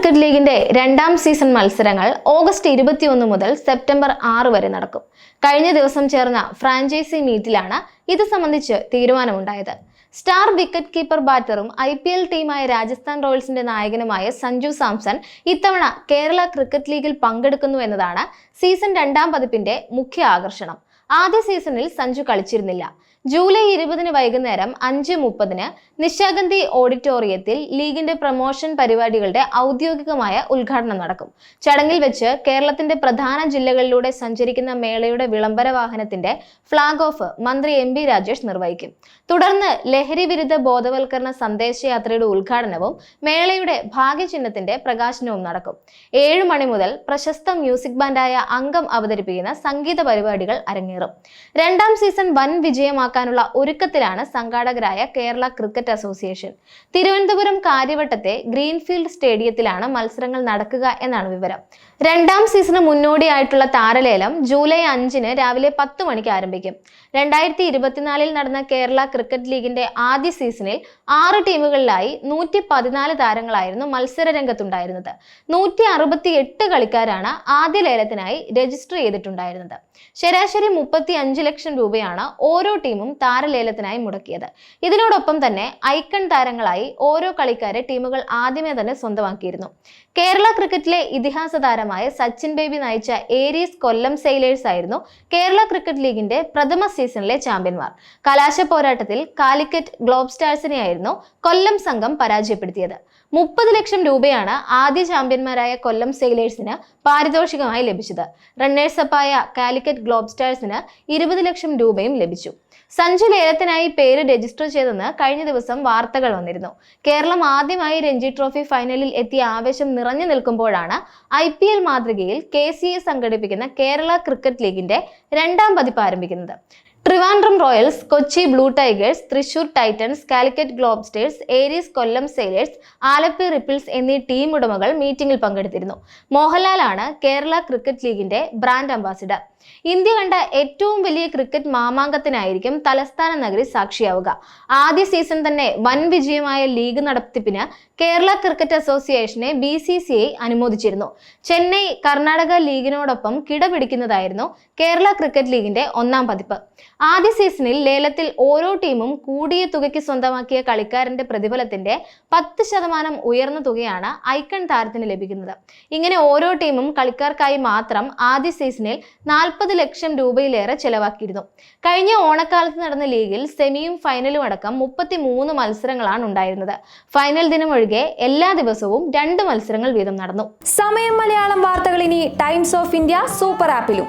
Cricket ലീഗിന്റെ രണ്ടാം season മത്സരങ്ങൾ ഓഗസ്റ്റ് ഇരുപത്തിയൊന്ന് മുതൽ സെപ്റ്റംബർ ആറ് വരെ നടക്കും. കഴിഞ്ഞ ദിവസം ചേർന്ന ഫ്രാഞ്ചൈസി മീറ്റിലാണ് ഇത് സംബന്ധിച്ച് തീരുമാനമുണ്ടായത്. സ്റ്റാർ വിക്കറ്റ് കീപ്പർ ബാറ്ററും ഐ പി എൽ ടീമായ രാജസ്ഥാൻ റോയൽസിന്റെ നായകനുമായ സഞ്ജു സാംസൺ ഇത്തവണ കേരള ക്രിക്കറ്റ് ലീഗിൽ പങ്കെടുക്കുന്നു എന്നതാണ് സീസൺ രണ്ടാം പതിപ്പിന്റെ മുഖ്യ ആകർഷണം. ആദ്യ സീസണിൽ സഞ്ജു കളിച്ചിരുന്നില്ല. ജൂലൈ ഇരുപതിന് വൈകുന്നേരം അഞ്ച് മുപ്പതിന് നിശാഗന്ധി ഓഡിറ്റോറിയത്തിൽ ലീഗിന്റെ പ്രമോഷൻ പരിപാടികളുടെ ഔദ്യോഗികമായ ഉദ്ഘാടനം നടക്കും. ചടങ്ങിൽ വെച്ച് കേരളത്തിന്റെ പ്രധാന ജില്ലകളിലൂടെ സഞ്ചരിക്കുന്ന മേളയുടെ വിളംബര വാഹനത്തിന്റെ ഫ്ളാഗ് ഓഫ് മന്ത്രി എം ബി രാജേഷ് നിർവഹിക്കും. തുടർന്ന് ലഹരി വിരുദ്ധ ബോധവൽക്കരണ സന്ദേശയാത്രയുടെ ഉദ്ഘാടനവും മേളയുടെ ഭാഗ്യചിഹ്നത്തിന്റെ പ്രകാശനവും നടക്കും. ഏഴ് മണി മുതൽ പ്രശസ്ത മ്യൂസിക് ബാൻഡായ അംഗം അവതരിപ്പിക്കുന്ന സംഗീത പരിപാടികൾ അരങ്ങേറും. രണ്ടാം സീസൺ വൻ വിജയമാക്കാനുള്ള ഒരുക്കത്തിലാണ് സംഘാടകരായ കേരള ക്രിക്കറ്റ് അസോസിയേഷൻ. തിരുവനന്തപുരം കാര്യവട്ടത്തെ ഗ്രീൻഫീൽഡ് സ്റ്റേഡിയത്തിലാണ് മത്സരങ്ങൾ നടക്കുക എന്നാണ് വിവരം. രണ്ടാം സീസണ് മുന്നോടിയായിട്ടുള്ള താരലേലം ജൂലൈ അഞ്ചിന് രാവിലെ പത്ത് മണിക്ക് ആരംഭിക്കും. രണ്ടായിരത്തി ഇരുപത്തിനാലിൽ നടന്ന കേരള ക്രിക്കറ്റ് ലീഗിന്റെ ആദ്യ സീസണിൽ ആറ് ടീമുകളിലായി നൂറ്റി പതിനാല് താരങ്ങളായിരുന്നു മത്സര രംഗത്തുണ്ടായിരുന്നത്. നൂറ്റി അറുപത്തി എട്ട് കളിക്കാരാണ് ആദ്യ ലേലത്തിനായി രജിസ്റ്റർ ചെയ്തിട്ടുണ്ടായിരുന്നത്. ശരാശരി മുപ്പത്തി അഞ്ച് ലക്ഷം രൂപയാണ് ഓരോ ടീമും താരലേലത്തിനായി മുടക്കിയത്. ഇതിനോടൊപ്പം തന്നെ ഐക്കൺ താരങ്ങളായി ഓരോ കളിക്കാരെ ടീമുകൾ ആദ്യമേ തന്നെ സ്വന്തമാക്കിയിരുന്നു. കേരള ക്രിക്കറ്റിലെ ഇതിഹാസ താരമായ സച്ചിൻ ബേബി നയിച്ച ഏരീസ് കൊല്ലം സെയിലേഴ്സ് ആയിരുന്നു കേരള ക്രിക്കറ്റ് ലീഗിന്റെ പ്രഥമ സീസണിലെ ചാമ്പ്യന്മാർ. കലാശ പോരാട്ടത്തിൽ കാലിക്കറ്റ് ഗ്ലോബ് സ്റ്റാർസിനെയായിരുന്നു കൊല്ലം സംഘം പരാജയപ്പെടുത്തിയത്. മുപ്പത് ലക്ഷം രൂപയാണ് ആദ്യ ചാമ്പ്യന്മാരായ കൊല്ലം സെയിലേഴ്സിന് പാരിതോഷികമായി ലഭിച്ചത്. റണ്ണേഴ്സപ്പായ കാലിക്കറ്റ് ഗ്ലോബ് സ്റ്റാർസിന് ഇരുപത് ലക്ഷം രൂപയും ലഭിച്ചു. സഞ്ജു ലേലത്തിനായി പേര് രജിസ്റ്റർ ചെയ്തെന്ന് കഴിഞ്ഞ ദിവസം വാർത്തകൾ വന്നിരുന്നു. കേരളം ആദ്യമായി രഞ്ജി ട്രോഫി ഫൈനലിൽ എത്തിയ ആവേശം നിറഞ്ഞു നിൽക്കുമ്പോഴാണ് ഐ പി എൽ മാതൃകയിൽ കെ സി എ സംഘടിപ്പിക്കുന്ന കേരള ക്രിക്കറ്റ് ലീഗിന്റെ രണ്ടാം പതിപ്പ് ആരംഭിക്കുന്നത്. Trivandrum Royals Kochi Blue Tigers Thrissur Titans Calicut Globstars Aries Kollam Sailors Alleppey Ripples എന്നീ ടീം ഉടമകൾ മീറ്റിംഗിൽ പങ്കെടുത്തിരുന്നു. മോഹൻലാലാണ് കേരള ക്രിക്കറ്റ് ലീഗിന്റെ ബ്രാൻഡ് അംബാസിഡർ. ഇന്ത്യ കണ്ട ഏറ്റവും വലിയ ക്രിക്കറ്റ് മാമാങ്കത്തിനായിരിക്കും തലസ്ഥാന നഗരി സാക്ഷിയാവുക. ആദ്യ സീസൺ തന്നെ വൻ വിജയമായ ലീഗ് നടത്തിപ്പിന് കേരള ക്രിക്കറ്റ് അസോസിയേഷനെ ബി സി സി ഐ അനുമോദിച്ചിരുന്നു. ചെന്നൈ കർണാടക ലീഗിനോടൊപ്പം കിടപിടിക്കുന്നതായിരുന്നു കേരള ക്രിക്കറ്റ് ലീഗിന്റെ ഒന്നാം പതിപ്പ്. ആദ്യ സീസണിൽ ലേലത്തിൽ ഓരോ ടീമും കൂടിയ തുകയ്ക്ക് സ്വന്തമാക്കിയ കളിക്കാരന്റെ പ്രതിഫലത്തിന്റെ പത്ത് ശതമാനം ഉയർന്ന തുകയാണ് ഐക്കൺ താരത്തിന് ലഭിക്കുന്നത്. ഇങ്ങനെ ഓരോ ടീമും കളിക്കാർക്കായി മാത്രം ആദ്യ സീസണിൽ നാൽപ്പത് ലക്ഷം രൂപയിലേറെ ചെലവാക്കിയിരുന്നു. കഴിഞ്ഞ ഓണക്കാലത്ത് നടന്ന ലീഗിൽ സെമിയും ഫൈനലും അടക്കം മുപ്പത്തി മൂന്ന് മത്സരങ്ങളാണ് ഉണ്ടായിരുന്നത്. ഫൈനൽ ദിനം ഒഴികെ എല്ലാ ദിവസവും രണ്ട് മത്സരങ്ങൾ വീതം നടന്നു. സമയം മലയാളം വാർത്തകൾ ഇനി ടൈംസ് ഓഫ് ഇന്ത്യ സൂപ്പർ ആപ്പിലും.